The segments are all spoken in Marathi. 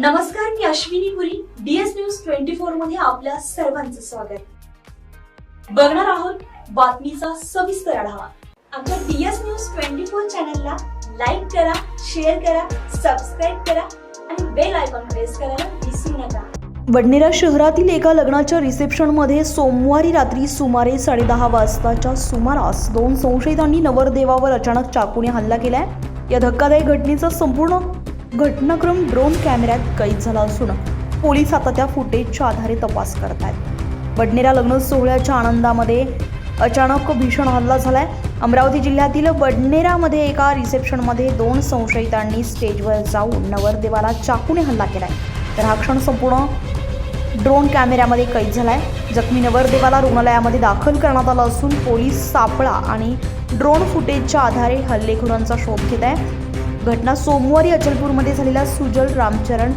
नमस्कार मी Ashwini Puri. DS news twenty फोरमध्ये आपल्या सर्वांचं स्वागत. बघणार आहोत बातमीचा सविस्तर आढावा. आमच्या डीएस न्यूज ट्वेंटी फोर चॅनलला लाईक करा शेअर करा सबस्क्राईब करा आणि बेल आयकॉन प्रेस करायला विसरू नका. बडनेरा शहरातील एका लग्नाच्या रिसेप्शनमध्ये सोमवारी रात्री सुमारे साडेदहा वाजताच्या सुमारास दोन संशयितांनी नवरदेवावर अचानक चाकूने हल्ला केलाय. या धक्कादायक घटनेचा संपूर्ण घटनाक्रम ड्रोन कॅमेऱ्यात कैद झाला असून पोलीस आता त्या फुटेजच्या आधारे तपास करत आहेत बडनेरा लग्न सोहळ्याच्या आनंदामध्ये अचानक भीषण हल्ला झालाय. अमरावती जिल्ह्यातील बडनेरामध्ये एका रिसेप्शनमध्ये दोन संशयितांनी स्टेजवर जाऊन नवरदेवाला चाकूने हल्ला केलाय. तर हा क्षण संपूर्ण ड्रोन कॅमेऱ्यामध्ये कैद झालाय. जखमी नवरदेवाला रुग्णालयामध्ये दाखल करण्यात आलं असून पोलीस सापळा आणि ड्रोन फुटेजच्या आधारे हल्लेखोरांचा शोध घेत आहे घटना सोमवारी अचलपूरमध्ये झालेल्या सुजल रामचरण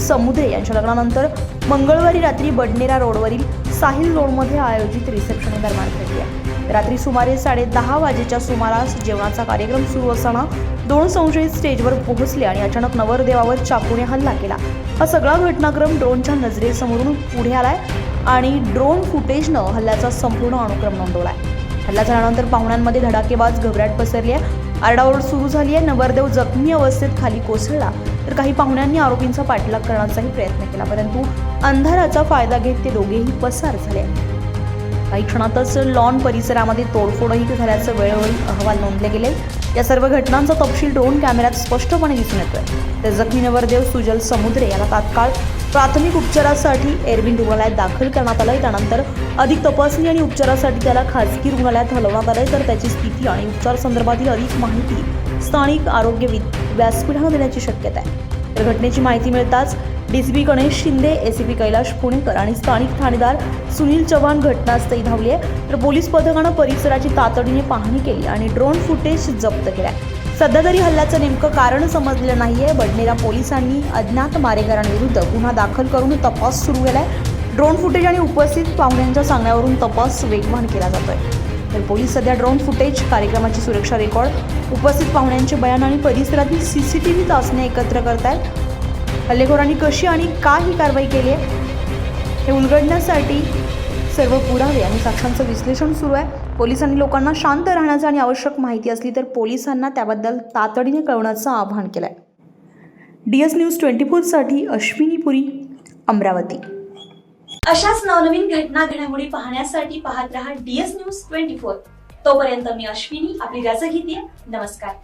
समुद्रे यांच्या लग्नानंतर मंगळवारी रात्री बडनेरा रोडवरील साहिल रोडमध्ये आयोजित रिसेप्शन दरम्यान घडली आहे. रात्री सुमारे साडे दहा वाजेच्या सुमारास जेवणाचा कार्यक्रम सुरू असताना दोन संशयित स्टेजवर पोहोचले आणि अचानक नवरदेवावर चाकूने हल्ला केला. हा सगळा घटनाक्रम ड्रोनच्या नजरेसमोरून पुढे आलाय आणि ड्रोन फुटेजनं हल्ल्याचा संपूर्ण अनुक्रम नोंदवलाय. हल्ला झाल्यानंतर पाहुण्यांमध्ये धडाकेबाज घबराट पसरली आहे. आरडाओरड सुरू झाली आहे. नवरदेव जखमी अवस्थेत खाली कोसळला. तर काही पाहुण्यांनी आरोपींचा पाठलाग करण्याचाही प्रयत्न केला परंतु अंधाराचा फायदा घेत ते दोघेही पसार झाले. काही क्षणातच लॉन परिसरामध्ये तोडफोडही झाल्याचं वेळोवेळी अहवाल नोंदले गेले. या सर्व घटनांचा तपशील ड्रोन कॅमेऱ्यात स्पष्टपणे दिसून येतोय. तर जखमी नवरदेव सुजल समुद्रे याला तात्काळ प्राथमिक उपचारासाठी एरविन रुग्णालयात दाखल करण्यात आलंय. त्यानंतर अधिक तपासणी आणि उपचारासाठी त्याला खासगी रुग्णालयात हलवण्यात आलंय. तर त्याची स्थिती आणि उपचार संदर्भातील अधिक माहिती स्थानिक आरोग्य वि- व्यासपीठानं देण्याची शक्यता आहे. तर घटनेची माहिती मिळताच डीसीपी गणेश शिंदे एसीपी कैलाश पुणेकर आणि स्थानिक ठाणेदार सुनील चव्हाण घटनास्थळी धावले आहे. तर पोलीस पथकानं परिसराची तातडीने पाहणी केली आणि ड्रोन फुटेज जप्त केलाय. सध्या तरी हल्ल्याचं नेमकं कारण समजलं नाहीये. बडनेरा पोलिसांनी अज्ञात मारेकऱ्यांविरुद्ध गुन्हा दाखल करून तपास सुरू केलाय. ड्रोन फुटेज आणि उपस्थित पाहुण्यांच्या सांगण्यावरून तपास वेगवान केला जातोय. तर पोलीस सध्या ड्रोन फुटेज कार्यक्रमाची सुरक्षा रेकॉर्ड उपस्थित पाहुण्यांचे बयान आणि परिसरातील सी सी टी व्ही चाचण्या एकत्र करतायत हल्लेखोरांनी कशी आणि का ही कारवाई केली आहे हे उलगडण्यासाठी सर्व पुरावे आणि साक्षांचं विश्लेषण सुरू आहे. पोलिसांनी लोकांना शांत राहण्याचं आणि आवश्यक माहिती असली तर पोलिसांना त्याबद्दल तातडीने कळवण्याचं आवाहन केलं आहे डी एस न्यूज ट्वेंटी फोरसाठी अश्विनी पुरी अमरावती. अशाच नवनवीन घटना घडामोडी पाहण्यासाठी पाहत रहा D S news twenty four. तोपर्यंत मी अश्विनी आपली रजा घेते. नमस्कार.